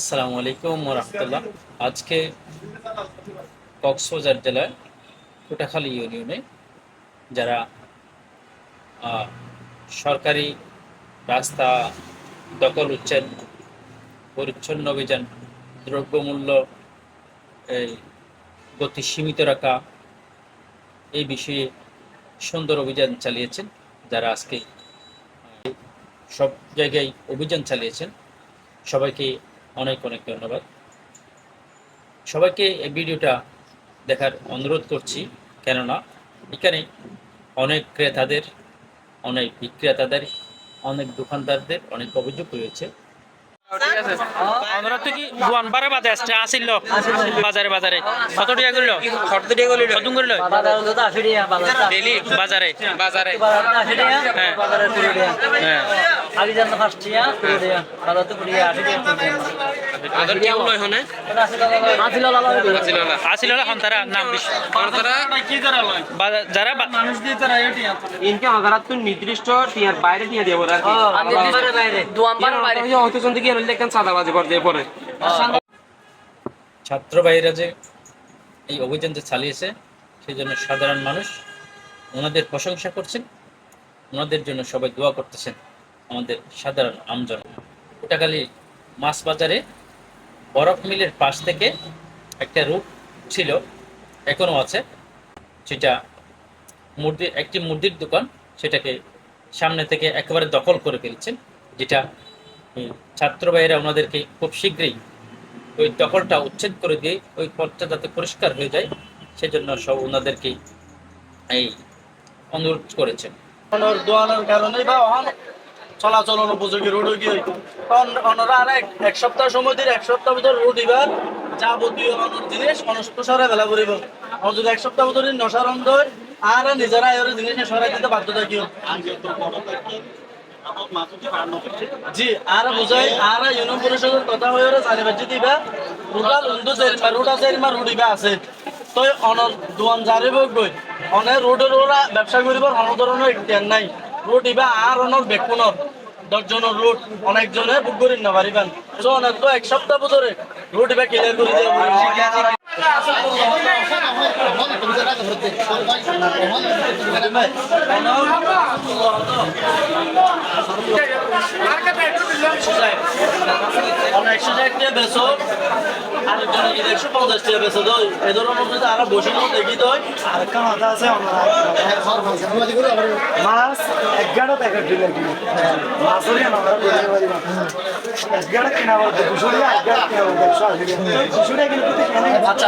আসসালামু আলাইকুম রহমতুল্লাহ। আজকে কক্সবাজার জেলায় কোটাখালী ইউনিয়নে যারা সরকারি রাস্তা দখল উচ্ছেদ পরিচ্ছন্ন অভিযান, দ্রব্যমূল্য, এই গতি সীমিত রাখা, এই বিষয়ে সুন্দর অভিযান চালিয়েছেন, যারা আজকে সব জায়গায় অভিযান চালিয়েছেন, সবাইকে অনেক অনেক ধন্যবাদ। সবাইকে এই ভিডিওটা দেখার অনুরোধ করছি কেননা এখানে অনেক ক্রেতাদের অনেক বিক্রেতাদের অনেক দোকানদারদের অনেক অভিযোগ রয়েছে। আমরা তো কি আসছে আসিল বাজারে বাজারে। কত টাকা করল? কত কত করল? ডেলি বাজারে বাজারে। হ্যাঁ। হ্যাঁ। আগে জানো তো কি হলো এখানে আসিল এখন তারা নাম বেশি তারা? বাজার- যারা বা- ইনকে তো নির্দিষ্ট টিয়ার বাইরে দিয়ে আর কি। বাইরে। বাইরে। চন্দি কি হলে সাদাবাজি করে দিয়ে পরে। ছাত্র ভাইরা যে এই অভিযান যে চালিয়েছে সেই জন্য সাধারণ মানুষ ওনাদের প্রশংসা করছেন ওনাদের জন্য সবাই দোয়া করতেছেন। আমাদের সাধারণ আমজন কোটাখালী মাছ বাজারে বরফ মিলের পাশ থেকে একটা রূপ ছিল এখনও আছে। সেটা মুরদি, একটি মুরদির দোকান, সেটাকে সামনে থেকে একেবারে দখল করে ফেলছেন, যেটা ছাত্র ভাইয়েরা ওনাদেরকে খুব শীঘ্রই ওই দখলটা উচ্ছেদ করে দিয়ে ওই পথটা যাতে পরিষ্কার হয়ে যায়, সেজন্য সব ওনাদেরকে এই অনুরোধ করেছেন। দোয়ানোর কারণে বা চলাচল উপযোগী রোড গিয়ে অনরা আর এক সপ্তাহ সময় দিয়ে এক সপ্তাহ ভিতর রোড এবার যাবতীয় অনর জিনিস অনস্ত সরাই ফেলা করিব। অন যদি এক সপ্তাহ ভিতরে নশার অন্ধ আর নিজেরা এর জিনিস সরাই দিতে বাধ্য থাকিও জি, আর বুঝাই, আর ইউনিয়ন পরিষদের কথা হয়ে জানি বাজি দিবা। রুডাল উন্দু জেরিমা রুডিবা আছে। তো অনর দোয়ান জারিব গই অনে রোডের ওরা ব্যবসা করিব কোনো ধরনের নাই। রোড ইবা আর অনর বেকুনর দশজনের রুট, অনেকজনে বুক করি না পারিবেন তো অনেক তো এক সপ্তাহ ধরে রুট ইবা ক্লিয়ার করে দিয়ে একশো ষাট টাকা বেচো আরেকজন যদি একশো পঞ্চাশ টাকা বেচো তো এ ধরনের যদি আরও বসে দেখি তো আরেকটা মাথা আছে মাছ এগারো টাকা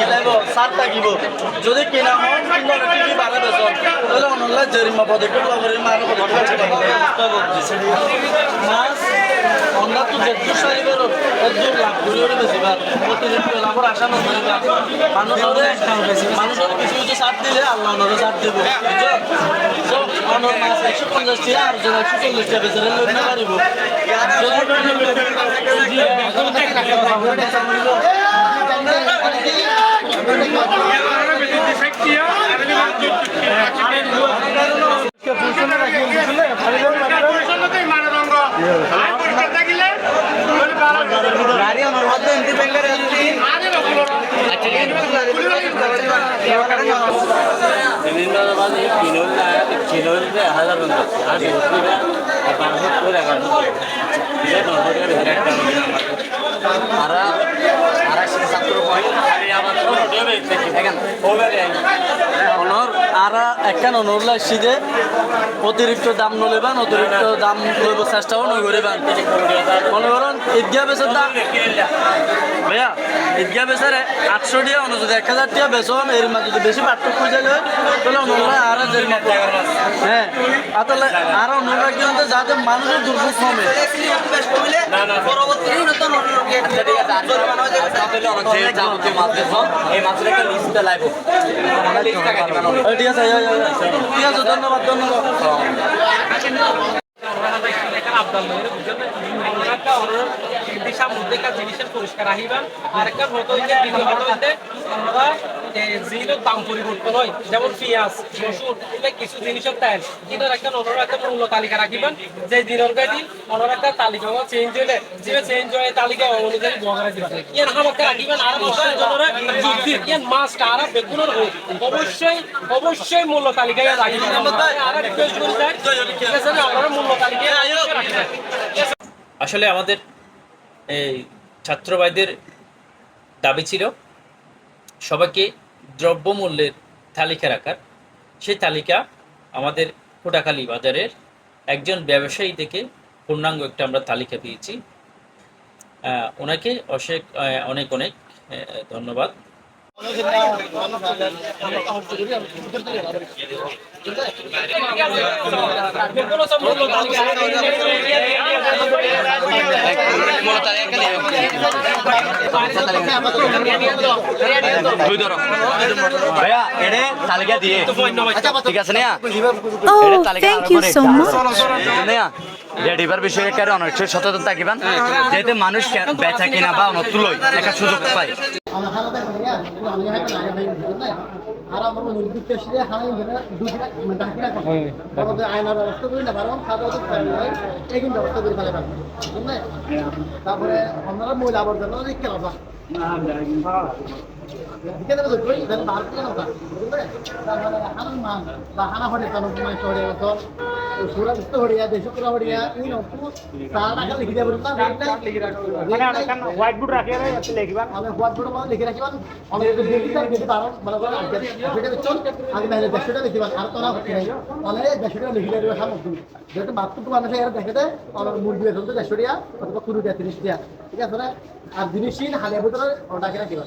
কি লাগব সার থাকিব। যদি কিনা হয় কিন্তু অনেক কি বাড়ে বেচ তাহলে অনলে জরিমা পদক্ষেপ লবরি মার পদক্ষেপ মাছ অন্ডার তো যেটু সারি বেরো একদম লাভ করি ওরে বেশি বার অতিরিক্ত লাভের আশা না করিবা মানুষের মানুষের কিছু কিছু সার দিলে, আল্লাহ অনরে সার দেব। অনর মাছ একশো পঞ্চাশ টাকা আর জন একশো চল্লিশ টাকা বেচারে না পারিব গাড়ি আমার মধ্যে এমনি ব্যাংকের অনর আর একখান অনর লাগছি যে অতিরিক্ত দাম নলিবান অতিরিক্ত দাম লইব চেষ্টাও নই করিবান মনে করেন ঈদগা বেচার দাম ভাইয়া ঈদগা বেচারে আটশো টাকা অন্য যদি এক হাজার টাকা বেচন এর মাঝে যদি বেশি পার্থক্য যাইলে তাহলে অন্যরা আর জরিমা হ্যাঁ আর তাহলে আর কি হতে যাতে মানুষের দুর্ভোগ কমে এই মাছের একটা লিস্ট লাইব ঠিক আছে ঠিক আছে ধন্যবাদ ধন্যবাদ দিশা মধ্যে জিনিসের পরিষ্কার আহিবা আর একটা হতো হইতে দ্বিতীয় হতো হইতে আমরা জিনিসের দাম পরিবর্তন হয় যেমন পেঁয়াজ রসুন কিছু জিনিসের তেল। এটার একটা অন্য একটা মূল্য তালিকা রাখিবেন। যে দিনের গাড়ি একটা তালিকা চেঞ্জ হলে যে চেঞ্জ হয়ে তালিকা অনুযায়ী বগরা দিবেন রাখিবেন আর বছরের জন্য যুক্তি ইয়ান মাছ আর বেগুনের হোক। অবশ্যই অবশ্যই মূল্য তালিকায় রাখিবেন। আর রিকোয়েস্ট করি আপনারা মূল্য তালিকায় আসলে আমাদের এই ছাত্রবাইদের দাবি ছিল সবাইকে দ্রব্যমূল্যের তালিকা রাখার সেই তালিকা আমাদের কোটাখালী বাজারের একজন ব্যবসায়ী থেকে পূর্ণাঙ্গ একটা আমরা তালিকা পেয়েছি। ওনাকে অশেক অনেক অনেক ধন্যবাদ। রেডিবার বিষয়ে অনেক সচেতন থাকিবেন যেহেতু মানুষ বেচা কিনা বা অন্য তুলোই একটা সুযোগ পায় আর আমরা নির্দিষ্ট সিরিয়া খানাই গেলে দুই মিনিট হাকি রাখব আমাদের আয়নার ব্যবস্থা করি না কারণ খাওয়া দাওয়া এই কিন্তু ব্যবস্থা করে ফেলে রাখব বুঝলেন তারপরে আমরা মহিলা আবর্জনা রেখে রাখবা। দিকে দেবে কই দেন বার করে না বুঝলেন তারপরে হানা মান তানো মাই শহরে মানে হোয়াইট বোর্ড রাখিয়া লিখবা আমি হোয়াইট বোর্ড মানে লিখে রাখিবা আমি একটু দেখি তার কিছু কারণ মানে করে আগে সেটা চল আগে তাহলে দেশটা লিখিবা আর তো না হচ্ছে নাই দেশটা লিখে দেব সামগ্রী যেটা বাস্তব মানুষ এর দেখে দেয় আমার মুরগি বেতন তো দেশটা অথবা কুড়ি দিয়া তিরিশ দিয়া ঠিক আছে না আর জিনিসই হালিয়া ভিতরে ওটাকে রাখিবা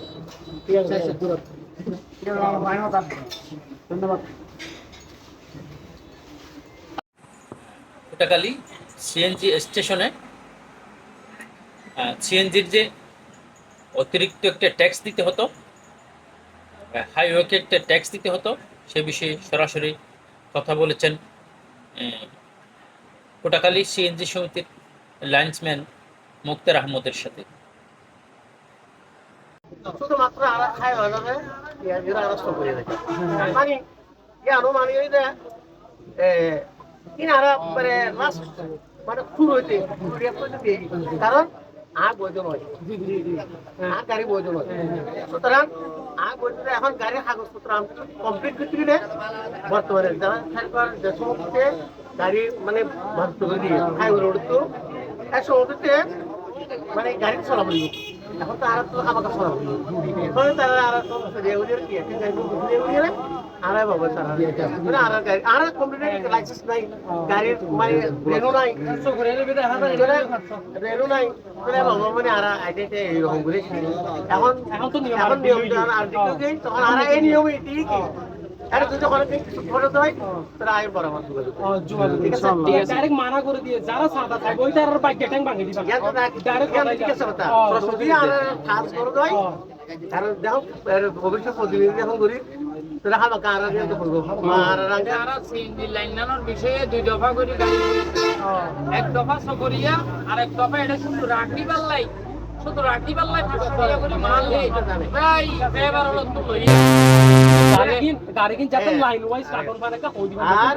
ঠিক আছে দূর ধন্যবাদ কোটাখালী সিএনজি স্টেশনে সিএনজির যে অতিরিক্ত একটা ট্যাক্স দিতে হতো হাইওয়েকে একটা ট্যাক্স দিতে হতো সে বিষয়ে সরাসরি কথা বলেছেন আহ, কোটাখালী সিএনজি সমিতির লাইন্সম্যান মুক্তার আহমদের সাথে। শুধুমাত্র আরা মানে মানে ওই যে এ কিন আরা লাস্ট ফুল হইতে কারণ আগ বৈধ নয়। আগ গাড়ি বৈধ নয়। সুতরাং আগ বৈধ এখন গাড়ির কাগজপত্র আমি কমপ্লিট করতে গেলে বর্তমানে যারা সরকার যে সমস্ত গাড়ি মানে ভর্ত হাইওয়ে রোড তো এক সমস্ত মানে গাড়ি চলাবো এখন তো আর তো আমাকে সরাব। এখন তারা আর রেগুলার কি, একটা গাড়ি রেগুলার আর বাবা তারা মানে আর গাড়ি আর কমপ্লিট লাইসেন্স নাই, গাড়ির মানে রেনু নাই। রেনু নাই মানে বাবা মানে আর আইডিতে এরকম করে এখন এখন তো নিয়ম এখন নিয়ম আর দিকে তখন আর এই নিয়ম ঠিক আরে তুই যখন কিছু করে দেয় তারা বরাবর যোগাযোগ ঠিক আছে? ডাইরেক্ট মানা করে দিয়ে যারা সাদা থাকবে ওই তার বাইক ট্যাং ভাঙে দিবা জ্ঞান তো না- জ্ঞান ঠিক আছে কথা। সরস্বতী আর কাজ করে দেয়। আর দেখো, ভবিষ্যৎ প্রতিনিধি যখন করি, তাহলে আমাকে আর আগে করব। আর আগে। যারা সিএনজি লাইন নানোর বিষয়ে দুই দফা করে গাড়ি এক দফা সকরিয়া আর এক দফা এটা শুধু রাখি পাল্লাই। শুধু রাখি পাল্লাই টাকা করে মাল নেই প্রায় এবার হলো তো লই গাড়ি কিন গাড়ি কিন যাতে লাইন ওয়াইজ কাটন পারে কা হই দিবেন আর